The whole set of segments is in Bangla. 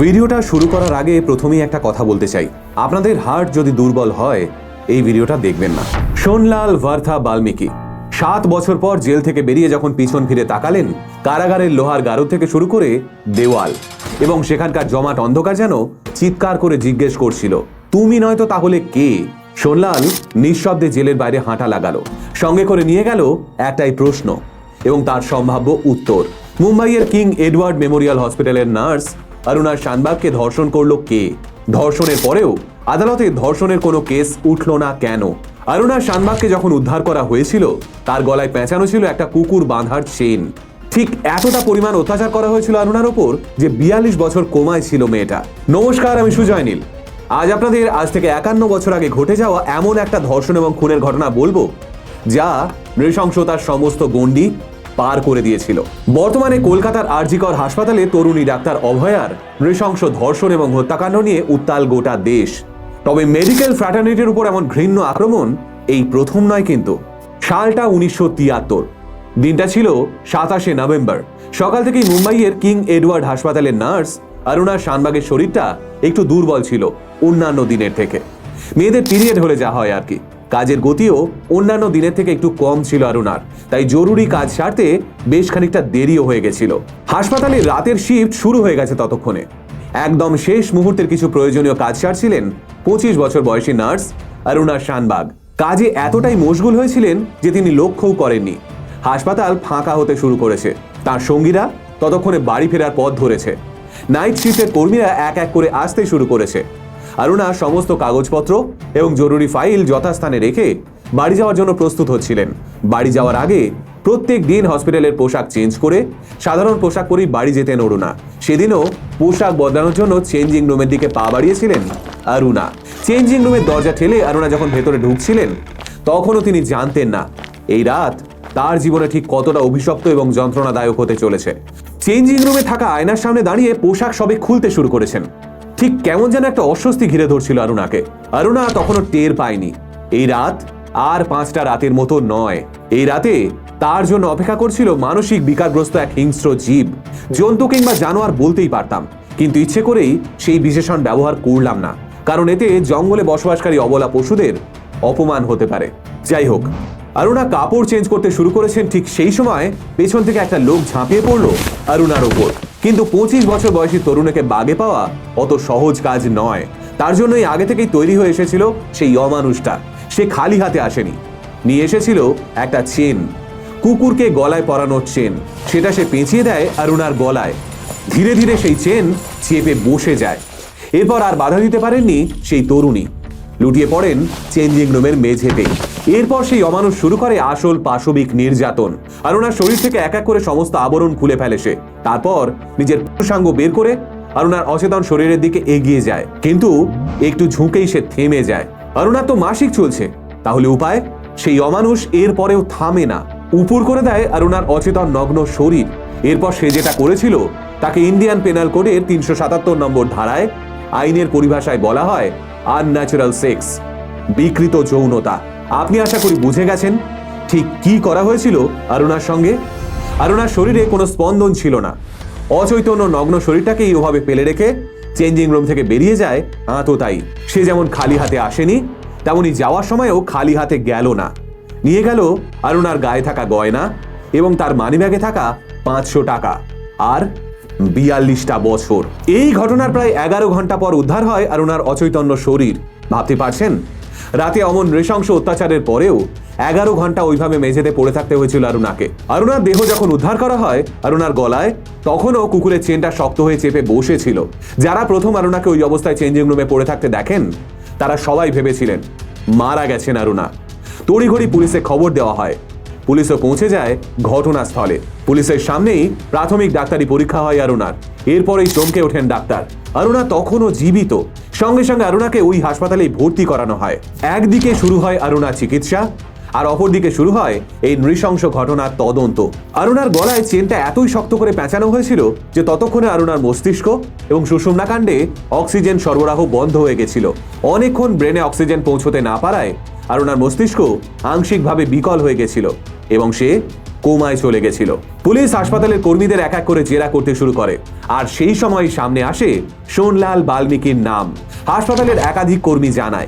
ভিডিওটা শুরু করার আগে প্রথমেই একটা কথা বলতে চাই। আপনাদের হার্ট যদি দুর্বল হয়, এই ভিডিওটা দেখবেন না। সোনলাল ভার্থা বাল্মীকি। সাত বছর পর জেল থেকে বেরিয়ে যখন পিছন ফিরে তাকালেন, কারাগারের লোহার গারদ থেকে শুরু করে দেওয়াল এবং সেখানকার জমাট অন্ধকার যেন চিৎকার করে জিজ্ঞেস করছিল, তুমি নয়তো তাহলে কে? সোনলাল নিঃশব্দে জেলের বাইরে হাঁটা লাগালো। সঙ্গে করে নিয়ে গেল একটাই প্রশ্ন এবং তার সম্ভাব্য উত্তর। মুম্বাইয়ের কিং এডওয়ার্ড মেমোরিয়াল হসপিটালের নার্স অরুণা শানবাগকে ধর্ষণ করল কে? ধর্ষণের পরেও আদালতে ধর্ষণের কোনো কেস উঠল না কেন? অরুণা শানবাগকে যখন উদ্ধার করা হয়েছিল, তার গলায় পেঁচানো ছিল একটা কুকুর বাঁধার চেন। ঠিক এতটা পরিমাণ অত্যাচার করা হয়েছিল অরুণার ওপর যে বিয়াল্লিশ বছর কোমায় ছিল মেয়েটা। নমস্কার, আমি সুজয় নীল। আজ আপনাদের আজ থেকে একান্ন বছর আগে ঘটে যাওয়া এমন একটা ধর্ষণ এবং খুনের ঘটনা বলব, যা নৃশংসতার সমস্ত গণ্ডি পার করে দিয়েছিল। বর্তমানে কলকাতার আরজিকর হাসপাতালে তরুণী ডাক্তার অভয়ার নৃশংস ধর্ষণ এবং হত্যাকাণ্ড নিয়ে উত্তাল গোটা দেশ। তবে মেডিকেল ফ্র্যাটার্নিটির উপর এমন ঘৃণ্য আক্রমণ এই প্রথম নয় কিন্তু। সালটা উনিশশো তিয়াত্তর। দিনটা ছিল সাতাশে নভেম্বর। সকাল থেকেই মুম্বাইয়ের কিং এডওয়ার্ড হাসপাতালের নার্স অরুণা শানবাগের শরীরটা একটু দুর্বল ছিল অন্যান্য দিনের থেকে। মেয়েদের পিরিয়ড হলে যা হয় আর কি। কাজের গতিও অন্যান্য দিনের থেকে একটু কম ছিল অরুণার তাই জরুরি কাজ সারতে বেশ খানিকটা দেরিও হয়ে গেছিল। হাসপাতালে রাতের শিফট শুরু হয়ে গেছে ততক্ষণে। একদম শেষ মুহূর্তের কিছু প্রয়োজনীয় কাজ সারছিলেন পঁচিশ বছর বয়সী নার্স অরুণা শানবাগ। কাজে এতটাই মশগুল হয়েছিলেন যে তিনি লক্ষ্যও করেননি। হাসপাতাল ফাঁকা হতে শুরু করেছে। তার সঙ্গীরা ততক্ষণে বাড়ি ফেরার পথ ধরেছে। নাইট শিফটের কর্মীরা এক এক করে আসতে শুরু করেছে। অরুণা সমস্ত কাগজপত্র এবং জরুরি ফাইল যথাস্থানে রেখে বাড়ি যাওয়ার জন্য প্রস্তুত হচ্ছিলেন। বাড়ি যাওয়ার আগে প্রত্যেক দিন হসপিটালের পোশাক চেঞ্জ করে, সাধারণ পোশাক পরেই বাড়ি যেতেন অরুণা। সেদিনও পোশাক বদলানোর জন্য চেঞ্জিং রুমের দিকে পা বাড়িয়েছিলেন অরুণা। চেঞ্জিং রুমের দরজা ঠেলে অরুণা যখন ভেতরে ঢুকছিলেন, তখনও তিনি জানতেন না, এই রাত তার জীবনে ঠিক কতটা অভিশপ্ত এবং যন্ত্রণাদায়ক হতে চলেছে। চেঞ্জিং রুমে থাকা আয়নার সামনে দাঁড়িয়ে পোশাক সবে খুলতে শুরু করেছেন। ঠিক কেমন যেন একটা অস্বস্তি ঘিরে ধরছিল অরুণাকে। অরুণা তখনও টের পায়নি। এই রাত আর পাঁচটা রাতের মতো নয়। এই রাতে তার জন্য অপেক্ষা করছিল মানসিক বিকারগ্রস্ত এক হিংস্র জীব, জন্তু কিংবা জানোয়ার বলতেই পারতাম। কিন্তু ইচ্ছে করেই সেই বিশেষণ ব্যবহার করলাম না, কারণ এতে জঙ্গলে বসবাসকারী অবলা পশুদের অপমান হতে পারে। যাই হোক অরুণা কাপড় চেঞ্জ করতে শুরু করেছেন ঠিক সেই সময় পেছন থেকে একটা লোক ঝাঁপিয়ে পড়ল অরুণার ওপর। কিন্তু পঁচিশ বছর বয়সী তরুণীকে বাগে পাওয়া অত সহজ কাজ নয়। তার জন্যই আগে থেকেই তৈরি হয়ে এসেছিল সেই অমানুষটা। সে খালি হাতে আসেনি। নিয়ে এসেছিল একটা চেন। কুকুরকে গলায় পরানোর চেন। সেটা সে পেঁচিয়ে দেয় অরুণার গলায়। ধীরে ধীরে সেই চেন চেপে বসে যায়। এরপর আর বাধা দিতে পারেননি সেই তরুণী। লুটিয়ে পড়েন চেঞ্জিং রুমের মেঝেতে। এরপর সেই অমানুষ শুরু করে আসল পাশবিক নির্যাতন আর ওনার শরীর থেকে এক এক করে সমস্ত আবরণ খুলে ফেলে সে। তারপর নিজের পুরুষাঙ্গ বের করে আর ওনার অচেতন শরীরের দিকে এগিয়ে যায়। কিন্তু একটু ঝুঁকেই সে থেমে যায়। আর ওনার তো মাসিক চলছে। তাহলে উপায়? সেই অমানুষ এর পরেও থামে না। উপর করে দেয় আর ওনার অচেতন নগ্ন শরীর। এরপর সে যেটা করেছিল, তাকে ইন্ডিয়ান পেনাল কোডের তিনশো সাতাত্তর নম্বর ধারায় আইনের পরিভাষায় বলা হয় আনন্যাচারাল সেক্স বিকৃত যৌনতা। আপনি আশা করি বুঝে গেছেন ঠিক কি করা হয়েছিল অরুণার সঙ্গে? অরুণার শরীরে কোনো স্পন্দন ছিল না। অচৈতন্য নগ্ন শরীরটাকেই ওভাবে ফেলে রেখে চেঞ্জিং রুম থেকে বেরিয়ে যায় আঁতো তাই। সে যেমন খালি হাতে আসেনি তেমনই যাওয়ার সময়ও খালি হাতে গেল না। নিয়ে গেল অরুণার গায়ে থাকা গয়না এবং তার মানিব্যাগে থাকা পাঁচশো টাকা। আর বিয়াল্লিশটা বছর। এই ঘটনার প্রায় এগারো ঘণ্টা পর উদ্ধার হয় অরুণার অচৈতন্য শরীর। ভাবতে পারছেন? রাতে অমন নৃশংস অত্যাচারের পরেও এগারো ঘণ্টা ওইভাবে মেঝেতে পড়ে থাকতে হয়েছিল অরুণাকে। অরুণার দেহ যখন উদ্ধার করা হয়, অরুণার গলায়, তখনও কুকুরের চেনটা শক্ত হয়ে চেপে বসেছিল। যারা প্রথম অরুণাকে ওই অবস্থায় চেঞ্জিং রুমে পড়ে থাকতে দেখেন, তারা সবাই ভেবেছিলেন, মারা গেছেন অরুণা। তড়িঘড়ি পুলিশে খবর দেওয়া হয় পুলিশও পৌঁছে যায় ঘটনাস্থলে। পুলিশের সামনেই প্রাথমিক ডাক্তারি পরীক্ষা হয় অরুণার। এরপরেই চমকে ওঠেন ডাক্তার। অরুণা তখনও জীবিত। সঙ্গে সঙ্গে অরুণাকে ওই হাসপাতালেই ভর্তি করানো হয়। একদিকে শুরু হয় অরুণা চিকিৎসা, আর অপরদিকে শুরু হয় এই নৃশংস ঘটনার তদন্ত। অরুণার গলায় চেনটা এতই শক্ত করে পেঁচানো হয়েছিল যে ততক্ষণে অরুণার মস্তিষ্ক এবং সুষুম্নাকাণ্ডে অক্সিজেন সরবরাহ বন্ধ হয়ে গেছিল। অনেকক্ষণ ব্রেনে অক্সিজেন পৌঁছতে না পারায় অরুণার মস্তিষ্ক আংশিকভাবে বিকল হয়ে গেছিল এবং সে কোমায় চলে গেছিল। পুলিশ হাসপাতালের কর্মীদের এক এক করে জেরা করতে শুরু করে। আর সেই সময় সামনে আসে সোনলাল বাল্মীকির নাম। হাসপাতালের একাধিক কর্মী জানায়।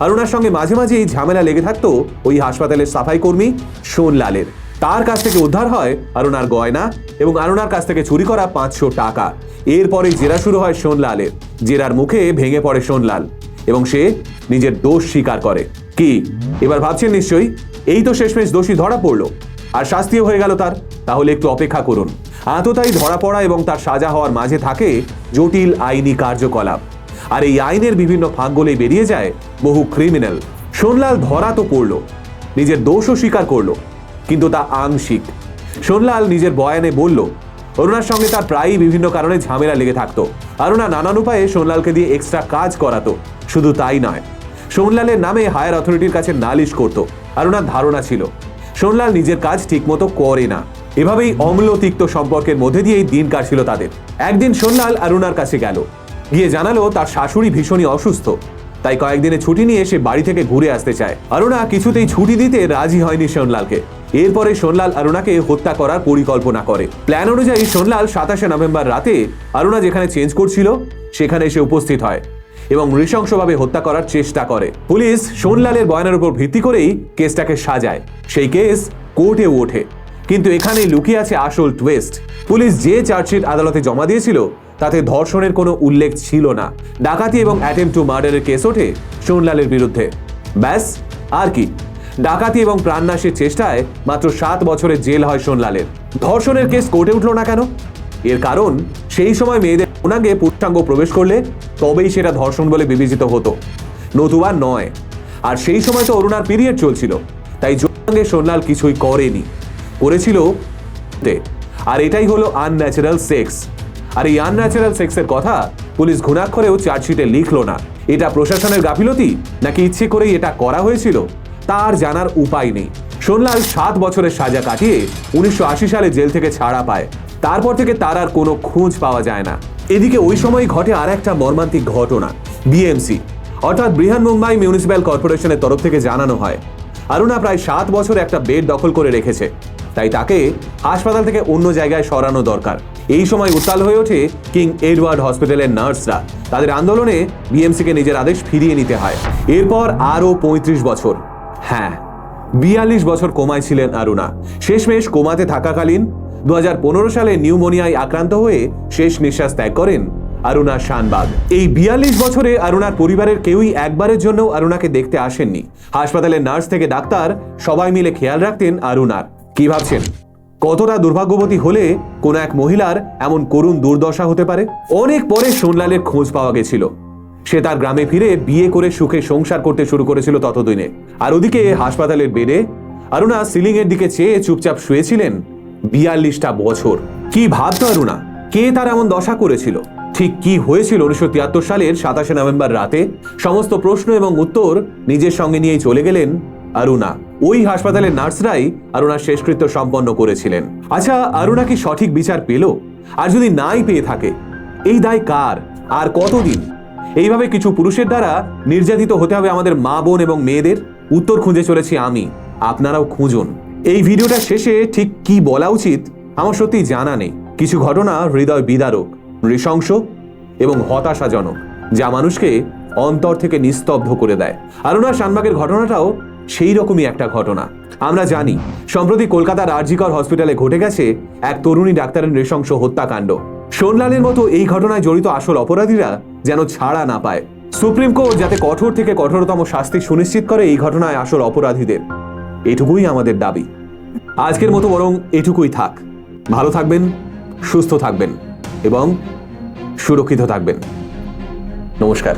আর ওনার সঙ্গে মাঝে মাঝে এই ঝামেলা লেগে থাকতো ওই হাসপাতালের সাফাই কর্মী সোনলালের। তার কাছ থেকে উদ্ধার হয় আরুনার গয়না এবং আরুনার কাছ থেকে চুরি করা পাঁচশো টাকা। এরপরে জেরা শুরু হয় সোনলালের। জেরার মুখে ভেঙে পড়ে সোনলাল এবং সে নিজের দোষ স্বীকার করে। কি? এবার ভাবছেন নিশ্চয়ই? এই তো শেষমেশ দোষী ধরা পড়ল। আর শাস্তিও হয়ে গেল তার। তাহলে একটু অপেক্ষা করুন। আততাই ধরা পড়া এবং তার সাজা হওয়ার মাঝে থাকে জটিল আইনি কার্যকলাপ। আর এই আইনের বিভিন্ন ফাঁকগোলে বেরিয়ে যায় বহু ক্রিমিনাল সোনলাল ধরা তো পড়ল। নিজের দোষও স্বীকার করল। কিন্তু তা আংশিক। সোনলাল নিজের বয়ানে বলল, অরুণার সঙ্গে তার প্রায়ই বিভিন্ন কারণে ঝামেলা লেগে থাকতো। অরুণা নানান উপায়ে সোনলালকে দিয়ে এক্সট্রা কাজ করাতো। শুধু তাই নয়। সোনলালের নামে হায়ার অথরিটির কাছে নালিশ করত, আর ওনার ধারণা ছিল সোনলাল নিজের কাজ ঠিকমতো করে না। এভাবেই অম্ল তিক্ত সম্পর্কের মধ্যে দিয়েই দিন কাটছিল তাদের। একদিন সোনলাল অরুণার কাছে গেল। গিয়ে জানালো, তার শাশুড়ি ভীষণই অসুস্থ। তাই কয়েকদিনের ছুটি নিয়ে সে বাড়ি থেকে ঘুরে আসতে চায়। অরুণা কিছুতেই ছুটি দিতে রাজি হয়নি সোনলালকে এরপরে সোনলাল অরুণাকে হত্যা করার পরিকল্পনা করে। প্ল্যান অনুযায়ী সোনলাল সাতাশে নভেম্বর রাতে অরুণা যেখানে চেঞ্জ করছিল, সেখানে এসে উপস্থিত হয়। এবং নৃশংসভাবে হত্যা করার চেষ্টা করে। পুলিশ সোনলালের বয়ানের উপর ভিত্তি করেই কেসটাকে সাজায়। সেই কেস কোর্টে ওঠে। কিন্তু এখানেই লুকিয়ে আছে আসল টুয়েস্ট পুলিশ যে চার্জশিট আদালতে জমা দিয়েছিল, তাতে ধর্ষণের কোনো উল্লেখ ছিল না। ডাকাতি এবং অ্যাটেম্প টু মার্ডারের কেস ওঠে সোনলালের বিরুদ্ধে। ব্যাস, আর কি। ডাকাতি এবং প্রাণনাশের চেষ্টায় মাত্র সাত বছরের জেল হয় সোনলালের। ধর্ষণের কেস কোর্টে উঠল না কেন? এর কারণ সেই সময় মেয়েদের ওনাগে পুরুষাঙ্গ প্রবেশ করলে তবেই সেটা ধর্ষণ বলে বিবেচিত হতো। নতুবা নয়। আর সেই সময় তো অরুণার পিরিয়ড চলছিল। তাই যৌনাঙ্গে সোনলাল কিছুই করেনি। করেছিল। আর এটাই হলো আনন্যাচারাল সেক্স আর এই আনন্যাচারাল সেক্সের কথা পুলিশ ঘুণাক্ষরেও চার্জশিটে লিখলো না। এটা প্রশাসনের গাফিলতি? নাকি ইচ্ছে করেই এটা করা হয়েছিল? তার জানার উপায় নেই। সোনলাল সাত বছরের সাজা কাটিয়ে উনিশশো আশি সালে জেল থেকে ছাড়া পায়। তারপর থেকে তার আর কোনো খোঁজ পাওয়া যায় না। এদিকে ওই সময় ঘটে আর একটা মর্মান্তিক ঘটনা, বিএমসি। অর্থাৎ বৃহন মুম্বাই মিউনিসিপ্যাল কর্পোরেশনের তরফ থেকে জানানো হয়। অরুণা প্রায় সাত বছর একটা বেড দখল করে রেখেছে। তাই তাকে হাসপাতাল থেকে অন্য জায়গায় সরানো দরকার। এই সময় উত্তাল হয়ে ওঠে কিং এডওয়ার্ড হসপিটালের নার্সরা। তাদের আন্দোলনে বিএমসিকে নিজের আদেশ ফিরিয়ে নিতে হয়। এরপর আরও পঁয়ত্রিশ বছর। হ্যাঁ বিয়াল্লিশ বছর কোমায় ছিলেন অরুণা। শেষমেশ কোমাতে থাকাকালীন দু হাজার পনেরো সালে নিউমোনিয়ায় আক্রান্ত হয়ে শেষ নিঃশ্বাস ত্যাগ করেন অরুণা শানবাগ। এই বিয়াল্লিশ বছরে অরুণার পরিবারের কেউই একবারের জন্য অরুণাকে দেখতে আসেননি। হাসপাতালের নার্স থেকে ডাক্তার সবাই মিলে খেয়াল রাখতেন অরুণার। কি ভাবছেন? কতটা দুর্ভাগ্যবতী হলে কোন এক মহিলার এমন করুণ দুর্দশা হতে পারে? অনেক পরে সোনলালের খোঁজ পাওয়া গেছিল। সে তার গ্রামে ফিরে বিয়ে করে সুখে সংসার করতে শুরু করেছিল ততদিনে। আর ওদিকে হাসপাতালের বেডে অরুণা সিলিং এর দিকে চেয়ে চুপচাপ শুয়েছিলেন বিয়াল্লিশটা বছর। কি ভাবতো অরুণা? কে তার এমন দশা করেছিল? ঠিক কি হয়েছিল উনিশশো তিয়াত্তর সালের সাতাশে নভেম্বর রাতে? সমস্ত প্রশ্ন এবং উত্তর নিজের সঙ্গে নিয়েই চলে গেলেন অরুণা। ওই হাসপাতালের নার্সরাই অরুণার শেষকৃত্য সম্পন্ন করেছিলেন। আচ্ছা অরুণা কি সঠিক বিচার পেল? আর যদি নাই পেয়ে থাকে, এই দায় কার? আর কতদিন? এইভাবে কিছু পুরুষের দ্বারা নির্যাতিত হতে হবে আমাদের মা বোন এবং মেয়েদের? উত্তর খুঁজে চলেছি আমি। আপনারাও খুঁজুন। এই ভিডিওটা শেষে ঠিক কি বলা উচিত আমার সত্যি জানা নেই। কিছু ঘটনা হৃদয় বিদারক, নৃশংস এবং হতাশাজনক, যা মানুষকে অন্তর থেকে নিস্তব্ধ করে দেয়। আর ওনার শানবাগের ঘটনাটাও সেই রকমই একটা ঘটনা। আমরা জানি, সম্প্রতি কলকাতার আরজিকর হসপিটালে ঘটে গেছে এক তরুণী ডাক্তারের নৃশংস হত্যাকাণ্ড। সোনলালের মতো এই ঘটনায় জড়িত আসল অপরাধীরা যেন ছাড়া না পায়। সুপ্রিম কোর্ট যাতে কঠোর থেকে কঠোরতম শাস্তি সুনিশ্চিত করে এই ঘটনায় আসল অপরাধীদের এটুকুই আমাদের দাবি। আজকের মতো বরং এটুকুই থাক। ভালো থাকবেন, সুস্থ থাকবেন এবং সুরক্ষিত থাকবেন। নমস্কার।